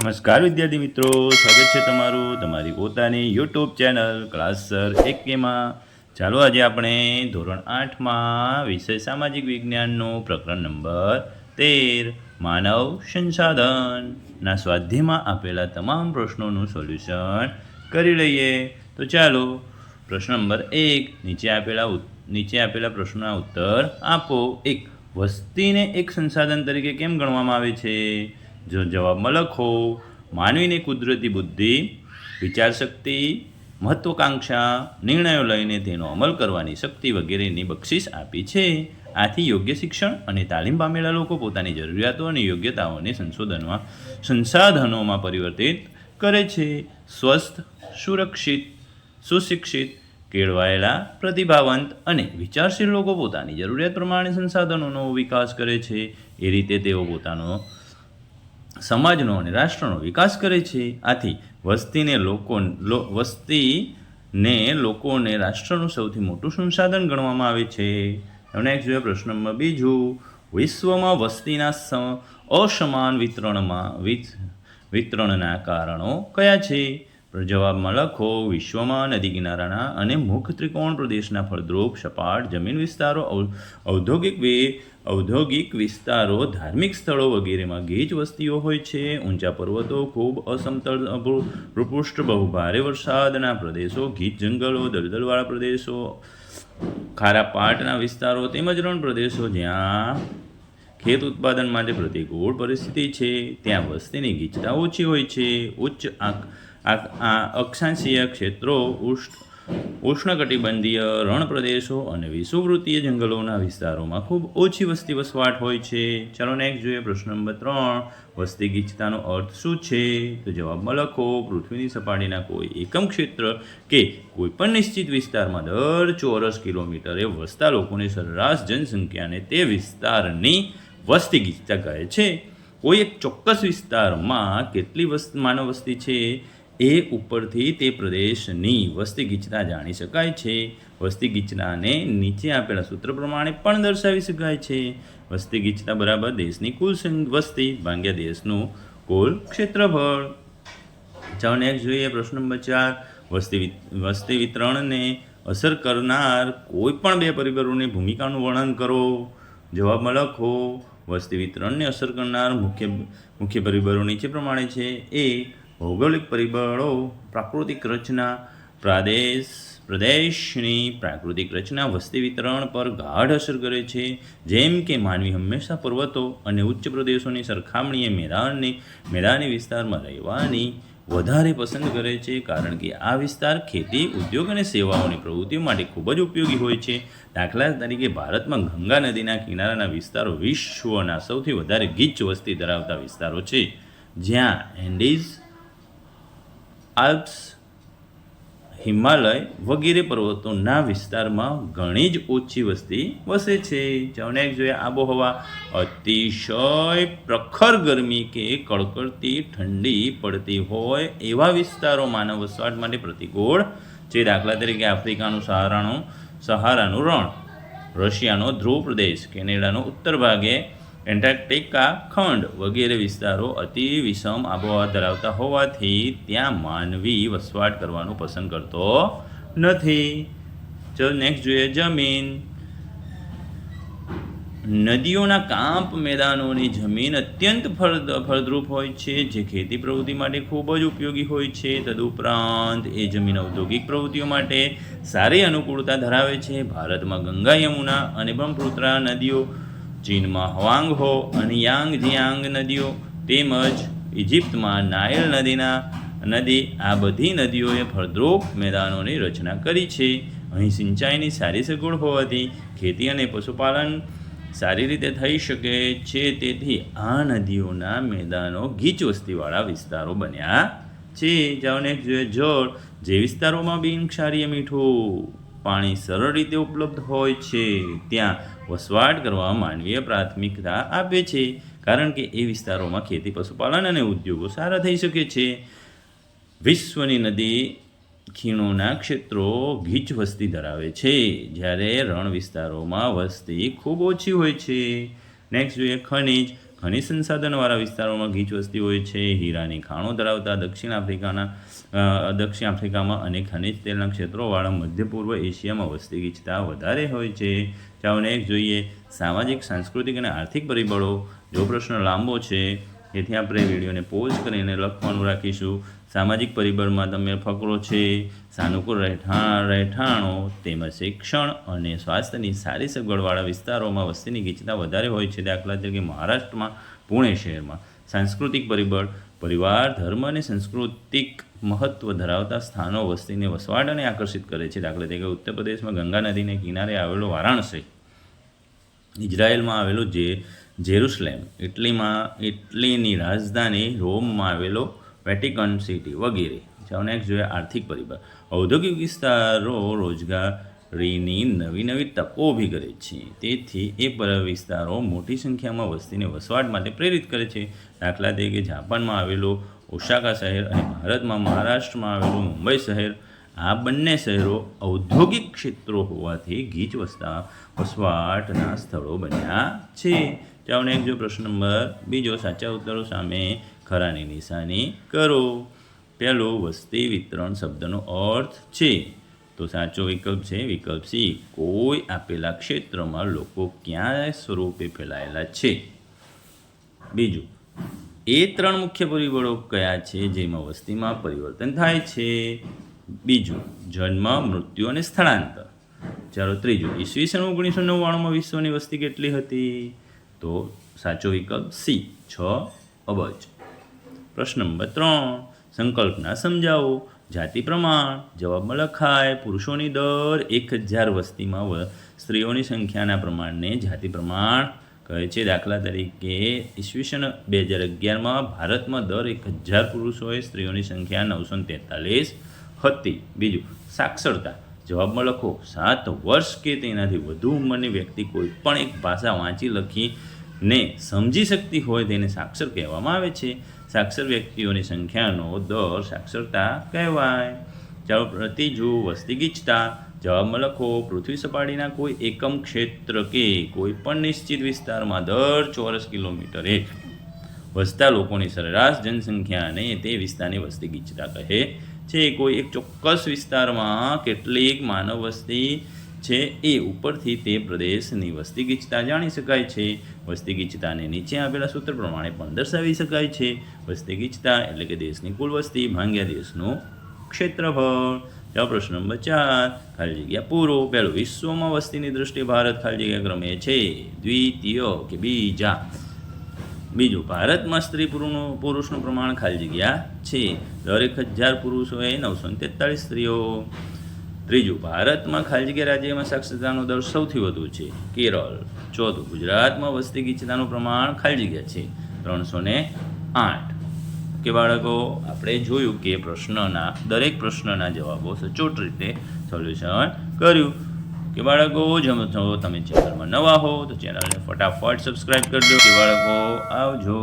નમસ્કાર વિદ્યાર્થી મિત્રો, સ્વાગત છે તમારું તમારી પોતાની યુટ્યુબ ચેનલ ક્લાસ સર એકેમાં ચાલો આજે આપણે ધોરણ આઠમાં વિષય સામાજિક વિજ્ઞાનનો પ્રકરણ નંબર તેર, માનવ સંસાધનના સ્વાધ્યાયમાં આપેલા તમામ પ્રશ્નોનું સોલ્યુશન કરી લઈએ. તો ચાલો, પ્રશ્ન નંબર એક, નીચે આપેલા નીચે આપેલા પ્રશ્નોના ઉત્તર આપો. એક વસ્તીને એક સંસાધન તરીકે કેમ ગણવામાં આવે છે? જો જવાબમાં લખો, માનવીને કુદરતી બુદ્ધિ વિચારશક્તિ મહત્વકાંક્ષા, નિર્ણયો લઈને તેનો અમલ કરવાની શક્તિ વગેરેની બક્ષિસ આપી છે. આથી યોગ્ય શિક્ષણ અને તાલીમ પામેલા લોકો પોતાની જરૂરિયાતો અને યોગ્યતાઓને સંશોધનમાં, સંસાધનોમાં પરિવર્તિત કરે છે. સ્વસ્થ, સુરક્ષિત, સુશિક્ષિત, કેળવાયેલા, પ્રતિભાવંત અને વિચારશીલ લોકો પોતાની જરૂરિયાત પ્રમાણે સંસાધનોનો વિકાસ કરે છે. એ રીતે તેઓ પોતાનો સમાજનો અને રાષ્ટ્રનો વિકાસ કરે છે. આથી વસ્તીને લોકો વસ્તીને લોકોને રાષ્ટ્રનું સૌથી મોટું સંસાધન ગણવામાં આવે છે. નેક્સ્ટ જોઈએ પ્રશ્ન નંબર બીજું વિશ્વમાં વસ્તીના અસમાન વિતરણમાં વિતરણના કારણો કયા છે? જવાબમાં લખો, વિશ્વમાં નદી કિનારાના અને મુખ ત્રિકોણ પ્રદેશના ફળદ્રુપ, સપાટ જમીન વિસ્તારો ઔદ્યોગિક વે- ઔદ્યોગિક વિસ્તારો, ધાર્મિક સ્થળો વગેરેમાં ગીચ વસ્તીઓ હોય છે. ઊંચા પર્વતો ખૂબ અસમતળ ભૂપૃષ્ઠ, બહુ ભારે વરસાદના પ્રદેશો, ગીચ જંગલો, દલદલવાળા પ્રદેશો, ખારા પાટના વિસ્તારો તેમજ રણ પ્રદેશો જ્યાં ખેત ઉત્પાદન માટે પ્રતિકૂળ પરિસ્થિતિ છે. ત્યાં વસ્તીની ગીચતા ઓછી હોય છે. ઉચ્ચ આક- આ અક્ષાંશીય ક્ષેત્રો ઉષ્ણ ઉષ્ણકટિબંધીય રણપ્રદેશો અને વિષુવવૃત્તીય જંગલોના વિસ્તારોમાં ખૂબ ઓછી વસ્તી વસવાટ હોય છે. ચાલો નેક્સ્ટ જોઈએ પ્રશ્ન નંબર ત્રણ. વસ્તી ગીચતાનો અર્થ શું છે? તો જવાબમાં લખો પૃથ્વીની સપાટીના કોઈ એકમ ક્ષેત્ર કે કોઈ પણ નિશ્ચિત વિસ્તારમાં દર ચોરસ કિલોમીટરે વસતા લોકોની સરેરાશ જનસંખ્યાને તે વિસ્તારની વસ્તી ગીચતા કહે છે. કોઈ એક ચોક્કસ વિસ્તારમાં કેટલી વસ્ત માનવ વસ્તી છે? એ ઉપરથી તે પ્રદેશની વસ્તી ગીચતા જાણી શકાય છે. વસ્તી ગીચતાને નીચે આપેલા સૂત્ર પ્રમાણે પણ દર્શાવી શકાય છે. વસ્તી ગીચતા બરાબર દેશની કુલ વસ્તી ભાગ્યા દેશનું કુલ ક્ષેત્રફળ. ચાલો નેક્સ્ટ જોઈએ પ્રશ્ન નંબર ચાર. વસ્તી વસ્તી વિતરણને અસર કરનાર કોઈ પણ બે પરિબળોની ભૂમિકાનું વર્ણન કરો. જવાબમાં લખો, વસ્તી વિતરણને અસર કરનાર મુખ્ય મુખ્ય પરિબળો નીચે પ્રમાણે છે. એ ભૌગોલિક પરિબળો, પ્રાકૃતિક રચના, પ્રાદેશ, પ્રદેશની પ્રાકૃતિક રચના, વસ્તી વિતરણ પર ગાઢ અસર કરે છે. જેમ કે માનવી હંમેશા પર્વતો અને ઉચ્ચ પ્રદેશોની સરખામણીએ મેદાનની, મેદાની વિસ્તારમાં રહેવાની વધારે પસંદ કરે છે, કારણ કે આ વિસ્તાર ખેતી, ઉદ્યોગ અને સેવાઓની પ્રવૃત્તિઓ માટે ખૂબ જ ઉપયોગી હોય છે. દાખલા તરીકે ભારતમાં ગંગા નદીના કિનારાના વિસ્તારો વિશ્વના સૌથી વધારે ગીચ વસ્તી ધરાવતા વિસ્તારો છે. જ્યાં એન્ડીઝ આલ્પ્સ, હિમાલય વગેરે પર્વતોના વિસ્તારમાં ઘણી જ ઓછી વસ્તી વસે છે. ચાલો જોઈએ આબોહવા અતિશય પ્રખર ગરમી કે કડકડતી ઠંડી પડતી હોય એવા વિસ્તારો માનવ વસવાટ માટે પ્રતિકૂળ છે. દાખલા તરીકે આફ્રિકાનું સહારાનું સહારાનું રણ, રશિયાનો ધ્રુવ પ્રદેશ, કેનેડાનો ઉત્તર ભાગે એન્ટાર્કટિકા ખંડ વગેરે વિસ્તારો અતિ વિષમ આબોહવા ધરાવતા હોવાથી ત્યાં માનવી વસવાટ કરવાનું પસંદ કરતો નથી. ચલો નેક્સ્ટ જોઈએ જમીન. નદીઓના કાંપ મેદાનોની જમીન અત્યંત ફળ ફળદ્રુપ હોય છે. જે ખેતી પ્રવૃત્તિ માટે ખૂબ જ ઉપયોગી હોય છે. તદુપરાંત એ જમીન ઔદ્યોગિક પ્રવૃત્તિઓ માટે સારી અનુકૂળતા ધરાવે છે. ભારતમાં ગંગા યમુના અને બ્રહ્મપુત્રા નદીઓ ચીનમાં હવાંગહો અને યાંગ જિયાંગ નદીઓ તેમજ ઇજિપ્તમાં નાયલ નદીના નદી આ બધી નદીઓએ ફળદ્રુપ મેદાનોની રચના કરી છે. અહીં સિંચાઈની સારી સગવડ હોવાથી ખેતી અને પશુપાલન સારી રીતે થઈ શકે છે. તેથી આ નદીઓના મેદાનો ગીચ વસ્તીવાળા વિસ્તારો બન્યા છે. જાઓ જોઈએ જળ. જે વિસ્તારોમાં બિનક્ષારીય મીઠું પાણી સરળ રીતે ઉપલબ્ધ હોય છે, ત્યાં વસવાટ કરવા માનવીય પ્રાથમિકતા આપે છે. કારણ કે એ વિસ્તારોમાં ખેતી, પશુપાલન અને ઉદ્યોગો સારા થઈ શકે છે. વિશ્વની નદી, ખીણોના ક્ષેત્રો ગીચ વસ્તી ધરાવે છે. જ્યારે રણ વિસ્તારોમાં વસ્તી ખૂબ ઓછી હોય છે. નેક્સ્ટ જોઈએ ખનિજ. ખનિજ સંસાધનવાળા વિસ્તારોમાં ગીચ વસ્તી હોય છે. હીરાની ખાણો ધરાવતા દક્ષિણ આફ્રિકાના દક્ષિણ આફ્રિકામાં અને ખનિજ તેલના ક્ષેત્રોવાળા મધ્ય પૂર્વ એશિયામાં વસ્તી ગીચતા વધારે હોય છે. ચાલો એક જોઈએ સામાજિક, સાંસ્કૃતિક અને આર્થિક પરિબળો. જો પ્રશ્ન લાંબો છે, તેથી આપણે વિડીયોને પોઝ કરીને લખવાનું રાખીશું. સામાજિક પરિબળમાં તમે ફકરો છે, સાનુકૂળ રહેઠાણ, રહેઠાણો, તેમજ શિક્ષણ અને સ્વાસ્થ્યની સારી સગવડવાળા વિસ્તારોમાં વસ્તીની ગીચતા વધારે હોય છે. દાખલા તરીકે મહારાષ્ટ્રમાં, પુણે શહેરમાં. સાંસ્કૃતિક પરિબળ પરિવાર, ધર્મ અને સાંસ્કૃતિક મહત્વ ધરાવતા સ્થાનો વસ્તીને વસવાટ અને આકર્ષિત કરે છે. દાખલા તરીકે ઉત્તર પ્રદેશમાં ગંગા નદીને કિનારે આવેલો વારાણસી, ઇઝરાયેલમાં આવેલું જે જેરુસલેમ, ઇટલીમાં, ઇટલીની રાજધાની રોમમાં આવેલો વેટિકન સિટી વગેરે. જોઈએ આર્થિક પરિબળ. ઔદ્યોગિક વિસ્તારો રોજગારીની નવી નવી તકો ઊભી કરે છે. તેથી એ પર વિસ્તારો મોટી સંખ્યામાં વસ્તીને વસવાટ માટે પ્રેરિત કરે છે. દાખલા તરીકે જાપાનમાં આવેલું ઓશાકા શહેર અને ભારતમાં મહારાષ્ટ્રમાં આવેલું મુંબઈ શહેર, આ બંને શહેરો ઔદ્યોગિક ક્ષેત્રો હોવાથી ગીચ વસતા વસવાટના સ્થળો બન્યા છે. નેક્સ્ટ જો પ્રશ્ન નંબર, બીજો સાચા ઉત્તરો સામે ખરાની નિશાની કરો. પહેલો વસ્તી વિતરણ શબ્દનો અર્થ છે. તો સાચો વિકલ્પ છે, વિકલ્પ સી, કોઈ આપેલા ક્ષેત્રમાં લોકો ક્યાં સ્વરૂપે ફેલાયેલા છે? બીજું, એ ત્રણ મુખ્ય પરિબળો કયા છે, જેમાં વસ્તીમાં પરિવર્તન થાય છે? બીજું, જન્મ, મૃત્યુ અને સ્થળાંતર. ચાલો ત્રીજું, ઈસવીસન ઓગણીસો નવ્વાણુંમાં વિશ્વની વસ્તી કેટલી હતી? તો સાચો વિકલ્પ સી, છ, અબજ. પ્રશ્ન નંબર ત્રણ, સંકલ્પના સમજાવો. જાતિ પ્રમાણ, જવાબમાં લખાય, પુરુષોની દર, એક હજાર વસ્તીમાં સ્ત્રીઓની સંખ્યાના પ્રમાણને જાતિ પ્રમાણ કહે છે. દાખલા તરીકે, ઈસવીસન બે હજાર અગિયારમાં ભારતમાં દર એક હજાર પુરુષોએ સ્ત્રીઓની સંખ્યા નવસો તેતાલીસ હતી. બીજું, સાક્ષરતા. જવાબમાં લખો, સાત વર્ષ કે તેનાથી વધુ ઉંમરની વ્યક્તિ કોઈ પણ એક ભાષા વાંચી લખીને સમજી શકતી હોય તેને સાક્ષર કહેવામાં આવે છે. સાક્ષર વ્યક્તિઓની સંખ્યાનો દર સાક્ષરતા કહેવાય. ચાલો પ્રતિજુ વસ્તી ગીચતા. જવાબમાં લખો, પૃથ્વી સપાટીના કોઈ એકમ ક્ષેત્ર કે કોઈ પણ નિશ્ચિત વિસ્તારમાં દર ચોરસ કિલોમીટરે વસતા લોકોની સરેરાશ જનસંખ્યાને તે વિસ્તારની વસ્તી ગીચતા કહે છે. કોઈ એક ચોક્કસ વિસ્તારમાં કેટલીક માનવ વસ્તી છે, એ ઉપરથી તે પ્રદેશની વસ્તી ગીચતા જાણી શકાય છે. વસ્તી ગીચતાને નીચે આપેલા સૂત્ર પ્રમાણે પણ દર્શાવી શકાય છે. વસ્તી ગીચતા એટલે કે દેશની કુલ વસ્તી, ભાંગ્યા દેશનું ક્ષેત્રફળ. ચાલો, પ્રશ્ન નંબર ચાર. ખાલી જગ્યા પૂરો. પહેલું, વિશ્વમાં વસ્તીની દ્રષ્ટિએ ભારત ખાલી જગ્યા ક્રમે છે. દ્વિતીય કે બીજા? બીજું, ભારતમાં સ્ત્રી પુરુષનું પુરુષનું પ્રમાણ ખાલી જગ્યા છે. દરેક હજાર પુરુષોએ નવસો તેતાળીસ સ્ત્રીઓ. ત્રીજું, ભારતમાં ખાલી રાજ્યમાં સાક્ષરતાનો દર સૌથી વધુ છે. કેરળ. ચોથું, ગુજરાતમાં વસ્તી ગીચતાનું પ્રમાણ ખાલી જગ્યા છે. ત્રણસો ને આઠ. કે બાળકો, આપણે જોયું કે પ્રશ્નના, દરેક પ્રશ્નના જવાબો સચોટ રીતે સોલ્યુશન કર્યું. કે બાળકો, જો તમે ચેનલમાં નવા હો તો ચેનલને ફટાફટ સબસ્ક્રાઈબ કરજો કે બાળકો, આવજો.